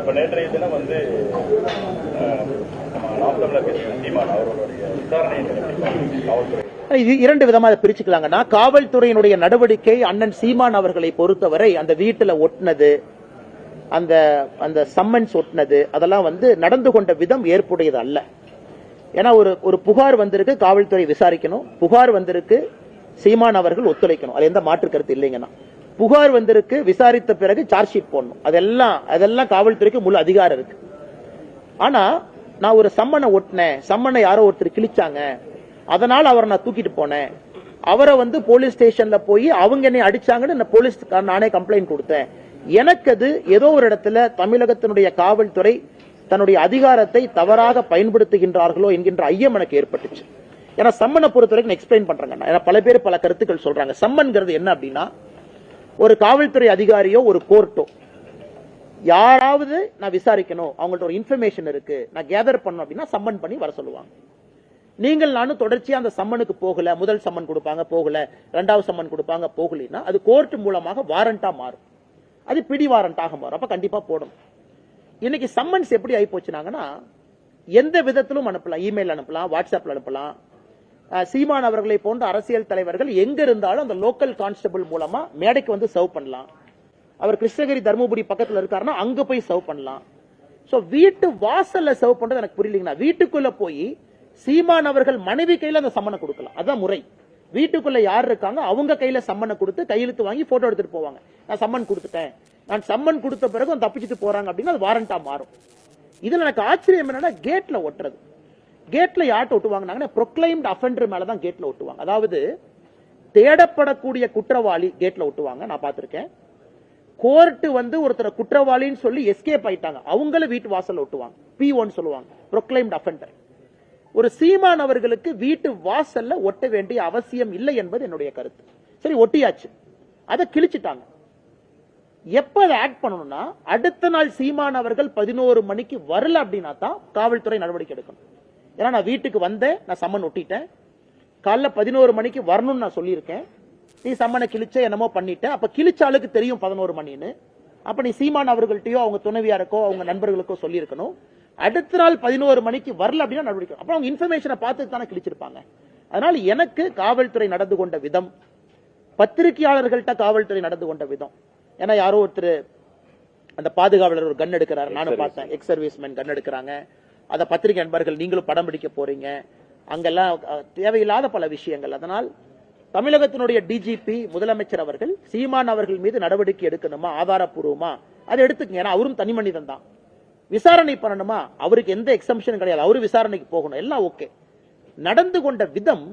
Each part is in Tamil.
இப்போ நேற்றைய தினம் வந்து நாம் தமிழர் கட்சி சீமான் அவர்களுடைய விசாரணை காவல்துறை. இது இரண்டு விதமா அதை பிரிச்சுக்கலாங்கன்னா காவல்துறையினுடைய நடவடிக்கை அண்ணன் சீமான் அவர்களை பொறுத்தவரை அந்த வீட்டுல ஒட்டினது அந்த அந்த சம்மன்ஸ் ஒட்டினது அதெல்லாம் வந்து நடந்து கொண்ட விதம் ஏற்புடையது அல்ல. ஏன்னா ஒரு ஒரு புகார் வந்திருக்கு காவல்துறை விசாரிக்கணும். புகார் வந்திருக்கு சீமான் அவர்கள் ஒத்துழைக்கணும். அது எந்த மாற்று கருத்து இல்லைங்கன்னா புகார் வந்திருக்கு விசாரித்த பிறகு சார்ஜ் ஷீட் போடணும். அதெல்லாம் அதெல்லாம் காவல்துறைக்கு முழு அதிகாரம் இருக்கு. ஆனா நான் ஒரு சம்மனை ஒட்டினேன் சம்மனை யாரோ ஒருத்தர் கிழிச்சாங்க. அதனால அவரை நான் தூக்கிட்டு போனேன். அவரை வந்து போலீஸ் ஸ்டேஷன்ல போய் அவங்க என்னை அடிச்சாங்கன்னு நான் போலீஸ் நானே கம்ப்ளைண்ட் கொடுத்தேன். எனக்கு அது ஏதோ ஒரு இடத்துல தமிழகத்தினுடைய காவல்துறை தன்னுடைய அதிகாரத்தை தவறாக பயன்படுத்துகின்றார்களோ என்கின்ற ஐயம் எனக்கு ஏற்பட்டுச்சு. ஏன்னா சம்மனை பொறுத்த வரைக்கும் எக்ஸ்பிளைன் பண்றாங்க. ஏன்னா பல பேர் பல கருத்துக்கள் சொல்றாங்க. சம்மன்கிறது என்ன அப்படின்னா ஒரு காவல்துறை அதிகாரியோ ஒரு கோர்ட்டோ யாராவது நான் விசாரிக்கணும் அவங்கள்ட்ட ஒரு இன்ஃபர்மேஷன் இருக்கு நான் கேதர் பண்ணணும் அப்படின்னா சம்மன் பண்ணி வர சொல்லுவாங்க. நீங்கள் நானும் தொடர்ச்சியா அந்த சம்மனுக்கு போகல முதல் சம்மன் கொடுப்பாங்க போகல ரெண்டாவது சம்மன் கொடுப்பாங்க போகலைன்னா அது கோர்ட் மூலமாக வாரண்டா மாறும். அது பிடி வாரண்டாக மாறும். அப்ப கண்டிப்பா போடணும். இன்னைக்கு சம்மன்ஸ் எப்படி ஆகி போச்சுனாங்கன்னா எந்த விதத்திலும் அனுப்பலாம். இமெயில் அனுப்பலாம் வாட்ஸ்அப்ல அனுப்பலாம் சீமான் அவர்களை போன்ற அரசியல் தலைவர்கள் எங்க இருந்தாலும் அந்த லோக்கல் கான்ஸ்டபிள் மூலமா மேடைக்கு வந்து சர்வ் பண்ணலாம். அவர் கிருஷ்ணகிரி தருமபுரி பக்கத்துல இருக்காருன்னா அங்க போய் சர்வ் பண்ணலாம். சோ வீட்டு வாசல்ல சர்வ் பண்றது எனக்கு புரியலீங்கன்னா வீட்டுக்குள்ள போய் சீமான் அவர்கள் மனைவி கையில அந்த சம்மனை கொடுக்கலாம். அதான் முறை. வீட்டுக்குள்ள யார் இருக்காங்க? அவங்க கையில சம்மனை கொடுத்து கையெழுத்து வாங்கி போட்டோ எடுத்துட்டு போவாங்க. நான் சம்மன் கொடுத்துட்டேன். நான் சம்மன் கொடுத்த பிறகு தப்பிச்சுட்டு போறாங்க அப்படின்னா அது வாரண்டா மாறும். இதுல எனக்கு ஆச்சரியம் என்னன்னா கேட்ல ஒட்டுறது. கேட்ல யார்ட்ட ஒட்டுவாங்கன்னா ப்ரொக்ளைம்டு அஃபெண்டர் மேல தான் கேட்ல ஒட்டுவாங்க. அதாவது தேடப்படக்கூடிய குற்றவாளி கேட்ல ஒட்டுவாங்க. நான் பார்த்துருக்கேன். கோர்ட்டு வந்து ஒருத்தரை குற்றவாளின்னு சொல்லி எஸ்கேப் ஆயிட்டாங்க. அவங்கள வீட்டு வாசல் ஒட்டுவாங்க. பி ஒன் சொல்லுவாங்க. ப்ரொக்ளைம்டு அஃபெண்டர் ஒரு சீமான் அவர்களுக்கு வீட்டு வாசல்ல ஒட்ட வேண்டிய அவசியம் இல்லை என்பது என்னுடைய கருத்து. சரி ஒட்டியாச்சு. அதை கிழிச்சிட்டாங்க. எப்ப அதை ஆக்ட் பண்ணணும்னா அடுத்த நாள் சீமான் அவர்கள் பதினோரு மணிக்கு வரல அப்படின்னா தான் காவல்துறை நடவடிக்கை எடுக்கணும். ஏன்னா நான் வீட்டுக்கு வந்தேன் நான் சம்மன் ஒட்டிட்டேன். காலைல பதினோரு மணிக்கு வரணும்னு நான் சொல்லியிருக்கேன். நீ சம்மனை கிழிச்ச என்னமோ பண்ணிட்ட. அப்ப கிழிச்ச ஆளுக்கு தெரியும் பதினோரு மணின்னு. அப்ப நீ சீமான் அவர்கள்ட்டயோ அவங்க துணைவியாருக்கோ அவங்க நண்பர்களுக்கோ சொல்லியிருக்கணும். அடுத்த நாள் பதினோரு மணிக்கு வரல அப்படின்னா நடவடிக்கை அப்ப அவங்க இன்ஃபர்மேஷனை பார்த்து தானே கிழிச்சிருப்பாங்க. அதனால எனக்கு காவல்துறை நடந்து கொண்ட விதம் பத்திரிகையாளர்கள்ட்ட காவல்துறை நடந்து கொண்ட விதம். ஏன்னா யாரோ ஒருத்தர் அந்த பாதுகாவலர் ஒரு கன் எடுக்கிறாரு. நானும் பார்த்தேன். எக்ஸ் சர்வீஸ்மேன் கன் எடுக்கிறாங்க. அதை பத்திரிகை நண்பர்கள் நீங்களும் படம் பிடிக்க போறீங்க. அங்கெல்லாம் தேவையில்லாத பல விஷயங்கள். அதனால் தமிழகத்தினுடைய டிஜிபி முதலமைச்சர் அவர்கள் சீமான் அவர்கள் மீது நடவடிக்கை எடுக்கணுமா? ஆதாரப்பூர்வமா? அதை எடுத்துக்கங்க. ஏன்னா அவரும் தனி மனிதன் தான். விசாரணை பண்ணணுமா? அவருக்கு எந்த எக்ஸம்ஷனும் கிடையாது. அவரு விசாரணைக்கு போகணும். எல்லாம் ஓகே. நடந்து கொண்ட விதம்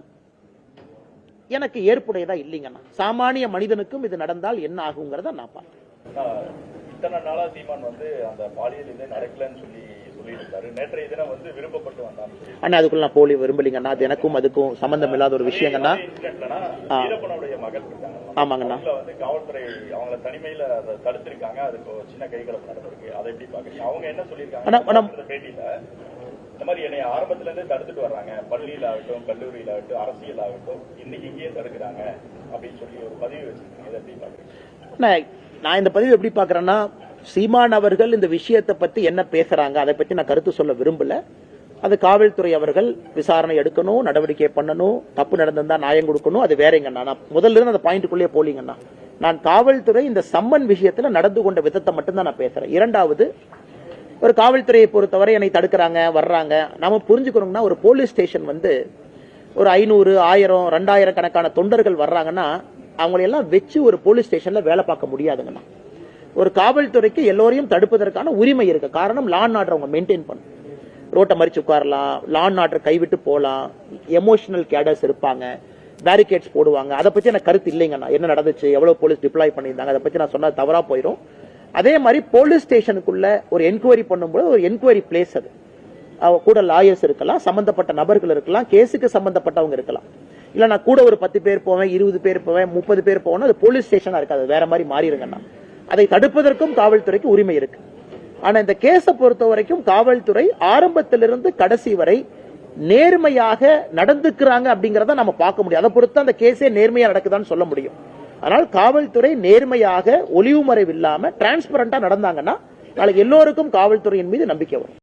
எனக்கு ஏற்புடையதா இல்லைங்கண்ணா. சாமானிய மனிதனுக்கும் இது நடந்தால் என்ன ஆகுங்கிறத நான் பார்த்தேன் இத்தனை நாளா சீமான் வந்து அந்த பாலியல் இது நடக்கலன்னு சொல்லி அண்ணா அதுக்குள்ள நான் போலி விரும்பலிங்கண்ணா அது எனக்கும் அதுக்கும் சம்பந்தம் இல்லாத ஒரு விஷயங்கண்ணா ஆமாங்கண்ணா. இந்த மாதிரி என்னை ஆரம்பத்துல இருந்தே தடுத்துட்டு வர்றாங்க. பள்ளியில ஆகட்டும் கல்லூரியில ஆகட்டும் அரசியல் ஆகட்டும் இன்னைக்கு இங்கேயே தடுக்கிறாங்க அப்படின்னு சொல்லி ஒரு பதிவு வச்சிருக்கீங்க. நான் இந்த பதிவு எப்படி பார்க்குறேன்னா சீமான் அவர்கள் இந்த விஷயத்தை பற்றி என்ன பேசுகிறாங்க அதை பற்றி நான் கருத்து சொல்ல விரும்பல. அது காவல்துறை அவர்கள் விசாரணை எடுக்கணும் நடவடிக்கை பண்ணணும் தப்பு நடந்திருந்தா நியாயம் கொடுக்கணும் அது வேறங்கண்ணா. நான் முதல்ல இருந்து அந்த பாயிண்ட்டுக்குள்ளே போலீங்கண்ணா. நான் காவல்துறை இந்த சம்மன் விஷயத்தில் நடந்து கொண்ட விதத்தை மட்டும்தான் நான் பேசுகிறேன் இரண்டாவது ஒரு காவல்துறையை பொறுத்தவரை என்னை தடுக்கிறாங்க வர்றாங்க. நாம புரிஞ்சுக்கணும்னா ஒரு போலீஸ் ஸ்டேஷன் வந்து ஒரு ஐநூறு ஆயிரம் ரெண்டாயிரம் கணக்கான தொண்டர்கள் வர்றாங்கன்னா அவங்களை எல்லாம் வச்சு ஒரு போலீஸ் ஸ்டேஷன்ல வேலை பார்க்க முடியாதுங்கண்ணா. ஒரு காவல்துறைக்கு எல்லோரையும் தடுப்பதற்கான உரிமை இருக்கு. காரணம் லான் ஆர்டர் அவங்க மெயின்டைன் பண்ணும் ரோட்டை மறிச்சு உட்காரலாம் லான் ஆர்டர் கைவிட்டு போகலாம் எமோஷனல் கேடர்ஸ் இருப்பாங்க பேரிகேட்ஸ் போடுவாங்க. அதை பற்றி எனக்கு கருத்து இல்லைங்கண்ணா. என்ன நடந்துச்சு எவ்வளோ போலீஸ் டிப்ளாய் பண்ணியிருந்தாங்க அதை பற்றி நான் சொன்னால் தவறாக போயிடும் அதே மாதிரி போலீஸ் ஸ்டேஷனுக்குள்ள ஒரு என்கொயரி பண்ணும்போது ஒரு என்கொயரி பிளேஸ் அது. கூட லாயர்ஸ் இருக்கலாம் சம்பந்தப்பட்ட நபர்கள் இருக்கலாம் கேஸுக்கு சம்பந்தப்பட்டவங்க இருக்கலாம். இல்லை நான் கூட ஒரு பத்து பேர் போவேன் இருபது பேர் போவேன் முப்பது பேர் போவேன் அது போலீஸ் ஸ்டேஷனாக இருக்காது வேற மாதிரி மாறிடுங்கண்ணா அதை தடுப்பதற்கும் காவல்துறைக்கு உரிமை இருக்கு. ஆனால் இந்த கேஸை பொறுத்த வரைக்கும் காவல்துறை ஆரம்பத்திலிருந்து கடைசி வரை நேர்மையாக நடந்துக்கிறாங்க அப்படிங்கிறத நம்ம பார்க்க முடியும். அதை பொறுத்து அந்த கேஸே நேர்மையாக நடக்குதான்னு சொல்ல முடியும். ஆனால் காவல்துறை நேர்மையாக ஒளிவு மறைவு இல்லாமல் டிரான்ஸ்பரண்டாக நடந்தாங்கன்னா நாளைக்கு எல்லோருக்கும் காவல்துறையின் மீது நம்பிக்கை வரும்.